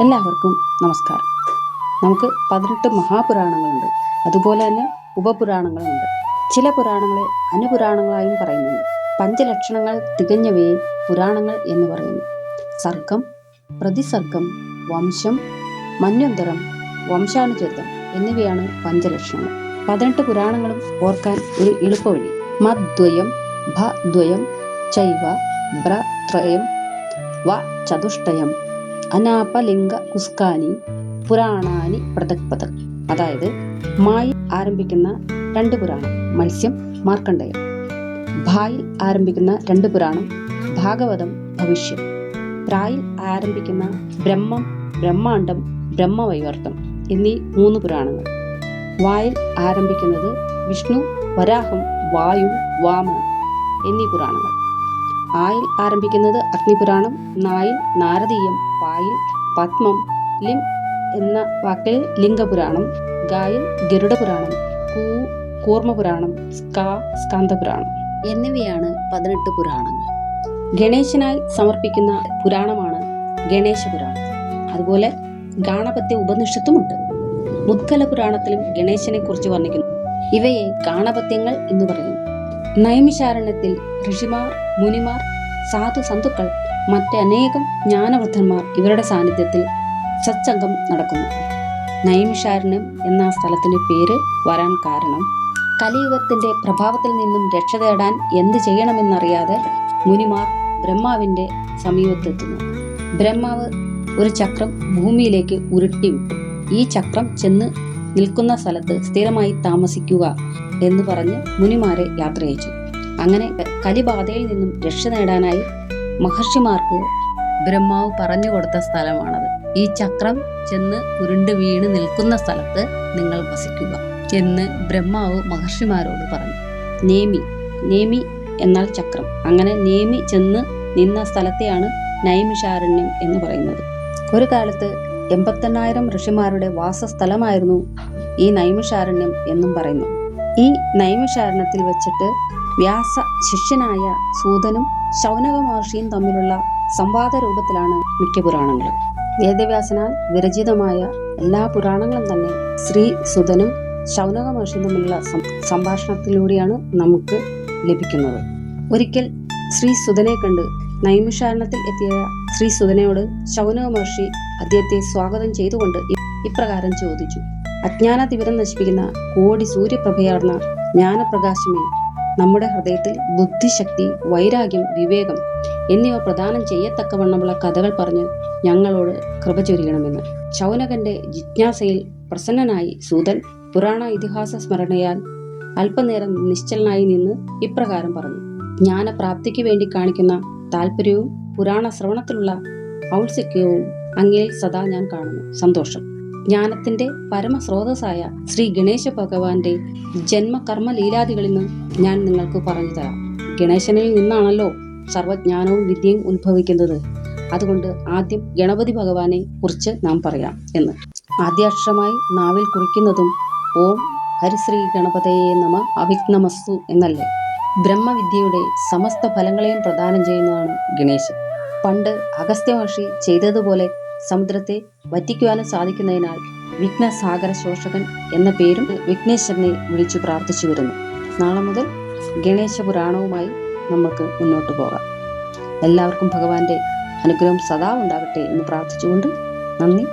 എല്ലാവർക്കും നമസ്കാരം. നമുക്ക് പതിനെട്ട് മഹാപുരാണങ്ങളുണ്ട്. അതുപോലെ തന്നെ ഉപപുരാണങ്ങളുണ്ട് ചില പുരാണങ്ങളെ അനുപുരാണങ്ങളായും പറയുന്നുണ്ട്. പഞ്ചലക്ഷണങ്ങൾ തികഞ്ഞവയെ പുരാണങ്ങൾ എന്ന് പറയുന്നു. സർഗം പ്രതിസർഗം വംശം മന്വന്തരം വംശാനുചരിതം എന്നിവയാണ് പഞ്ചലക്ഷണങ്ങൾ. പതിനെട്ട് പുരാണങ്ങളും ഓർക്കാൻ ഒരു എളുപ്പവഴി. മദ്വയം ഭദ്വയം ചൈവ ബ്രത്രയം വ ചതുഷ്ടയം അനാപലിംഗ കുസ്കാനി പുരാണാനി പൃഥക് പൃഥക്. അതായത് മായി ആരംഭിക്കുന്ന രണ്ട് പുരാണം മത്സ്യം മാർക്കണ്ഡേയം. ഭായിൽ ആരംഭിക്കുന്ന രണ്ട് പുരാണം ഭാഗവതം ഭവിഷ്യം. പ്രായിൽ ആരംഭിക്കുന്ന ബ്രഹ്മം ബ്രഹ്മാണ്ടം ബ്രഹ്മവൈവർത്തം എന്നീ മൂന്ന് പുരാണങ്ങൾ. വായിൽ ആരംഭിക്കുന്നത് വിഷ്ണു വരാഹം വായു വാമനം എന്നീ പുരാണങ്ങൾ. ആയിൽ ആരംഭിക്കുന്നത് അഗ്നിപുരാണം നായിൽ നാരദീയം പായിൽ പത്മം ലിം എന്ന വാക്കിൽ ലിംഗപുരാണം ഗായിൽ ഗരുഡപുരാണം കൂ കൂർമ്മപുരാണം സ്കാ സ്കാന്തപുരാണം. എന്നിവയാണ് പതിനെട്ട് പുരാണങ്ങൾ. ഗണേശനായി സമർപ്പിക്കുന്ന പുരാണമാണ് ഗണേശപുരാണം. അതുപോലെ ഗാണപത്യ ഉപനിഷത്തുമുണ്ട്. മുദ്ഗല പുരാണത്തിലും ഗണേശനെ കുറിച്ച് വർണിക്കുന്നു. ഇവയെ ഗാണപത്യങ്ങൾ എന്ന് പറയുന്നു. നൈമിശാരണ്യത്തിൽ ഋഷിമാർ മുനിമാർ സാധു സന്തുക്കൾ മറ്റനേകം ജ്ഞാനവൃദ്ധന്മാർ ഇവരുടെ സാന്നിധ്യത്തിൽ സത്സംഗം നടക്കുന്നു. നൈമിഷാരണ്യം എന്ന സ്ഥലത്തിന് പേര് വരാൻ കാരണം കലിയുഗത്തിന്റെ പ്രഭാവത്തിൽ നിന്നും രക്ഷ തേടാൻ എന്ത് ചെയ്യണമെന്നറിയാതെ മുനിമാർ ബ്രഹ്മാവിന്റെ സമീപത്തെത്തുന്നു. ബ്രഹ്മാവ് ഒരു ചക്രം ഭൂമിയിലേക്ക് ഉരുട്ടി വിട്ടു ഈ ചക്രം ചെന്ന് നിൽക്കുന്ന സ്ഥലത്ത് സ്ഥിരമായി താമസിക്കുക എന്ന് പറഞ്ഞ് മുനിമാരെ യാത്രയച്ചു അങ്ങനെ കലിബാധയിൽ നിന്നും രക്ഷ നേടാനായി മഹർഷിമാർക്ക് ബ്രഹ്മാവ് പറഞ്ഞു കൊടുത്ത സ്ഥലമാണത്. ഈ ചക്രം ചെന്ന് ഉരുണ്ട് വീണ് നിൽക്കുന്ന സ്ഥലത്ത് നിങ്ങൾ വസിക്കുക എന്ന് ബ്രഹ്മാവ് മഹർഷിമാരോട് പറഞ്ഞു. നേമി നേമി എന്നാൽ ചക്രം. അങ്ങനെ നേമി ചെന്ന് നിന്ന സ്ഥലത്തെയാണ് നൈമിഷാരണ്യം എന്ന് പറയുന്നത്. ഒരു കാലത്ത് എൺപത്തെണ്ണായിരം ഋഷിമാരുടെ വാസസ്ഥലമായിരുന്നു ഈ നൈമിഷാരണ്യം എന്നും പറയുന്നു ഈ നൈമിഷാരണത്തിൽ വെച്ചിട്ട് വ്യാസ ശിഷ്യനായ സൂതനും ശൗനക മഹർഷിയും തമ്മിലുള്ള സംവാദ രൂപത്തിലാണ് മിക്ക പുരാണങ്ങളും. വേദവ്യാസനാൽ വിരചിതമായ എല്ലാ പുരാണങ്ങളും തന്നെ ശ്രീ സുതനും ശൗനക മഹർഷിയും തമ്മിലുള്ള സംഭാഷണത്തിലൂടെയാണ് നമുക്ക് ലഭിക്കുന്നത്. ഒരിക്കൽ ശ്രീ സുതനെ കണ്ട് നൈമിഷാരണത്തിൽ എത്തിയ ശ്രീ സുതനയോട് ശൗനക മഹർഷി അദ്ദേഹത്തെ സ്വാഗതം ചെയ്തുകൊണ്ട് ഇപ്രകാരം ചോദിച്ചു. അജ്ഞാന തിവരം നശിപ്പിക്കുന്ന കോടി സൂര്യപ്രഭയാർന്ന ജ്ഞാനപ്രകാശമേ നമ്മുടെ ഹൃദയത്തിൽ ബുദ്ധിശക്തി വൈരാഗ്യം വിവേകം എന്നിവ പ്രദാനം ചെയ്യത്തക്കവണ്ണമുള്ള കഥകൾ പറഞ്ഞ് ഞങ്ങളോട് കൃപ ചൊരിയണമെന്ന്. ശൗനകന്റെ ജിജ്ഞാസയിൽ പ്രസന്നനായി സൂതൻ പുരാണ ഇതിഹാസ സ്മരണയാൽ അല്പനേരം നിശ്ചലനായി നിന്ന് ഇപ്രകാരം പറഞ്ഞു. ജ്ഞാനപ്രാപ്തിക്ക് വേണ്ടി കാണിക്കുന്ന താല്പര്യവും പുരാണ ശ്രവണത്തിലുള്ള ഔത്സുക്യവും അങ്ങയിൽ സദാ ഞാൻ കാണുന്നു. സന്തോഷം. ജ്ഞാനത്തിന്റെ പരമസ്രോതസ്സായ ശ്രീ ഗണേശ ഭഗവാന്റെ ജന്മകർമ്മ ലീലാദികളിൽ നിന്ന് ഞാൻ നിങ്ങൾക്ക് പറഞ്ഞു തരാം. ഗണേശനിൽ നിന്നാണല്ലോ സർവജ്ഞാനവും വിദ്യയും ഉത്ഭവിക്കുന്നത്. അതുകൊണ്ട് ആദ്യം ഗണപതി ഭഗവാനെ കുറിച്ച് നാം പറയാം എന്ന്. ആദ്യാക്ഷരമായി നാവിൽ കുറിക്കുന്നതും ഓം ഹരിശ്രീ ഗണപതയെ നമ അവിഘ്നമസ്തു എന്നല്ലേ? ബ്രഹ്മവിദ്യയുടെ സമസ്ത ഫലങ്ങളെയും പ്രദാനം ചെയ്യുന്നതാണ് ഗണേശൻ. പണ്ട് അഗസ്ത്യ മഹർഷി ചെയ്തതുപോലെ സമുദ്രത്തെ വറ്റിക്കുവാനും സാധിക്കുന്നതിനാൽ വിഘ്നസാഗര ശോഷകൻ എന്ന പേരും വിഘ്നേശ്വരനെ വിളിച്ചു പ്രാർത്ഥിച്ചു വരുന്നു. നാളെ മുതൽ ഗണേശ പുരാണവുമായി നമുക്ക് മുന്നോട്ട് പോകാം. എല്ലാവർക്കും ഭഗവാന്റെ അനുഗ്രഹം സദാ ഉണ്ടാകട്ടെ എന്ന് പ്രാർത്ഥിച്ചുകൊണ്ട് നന്ദി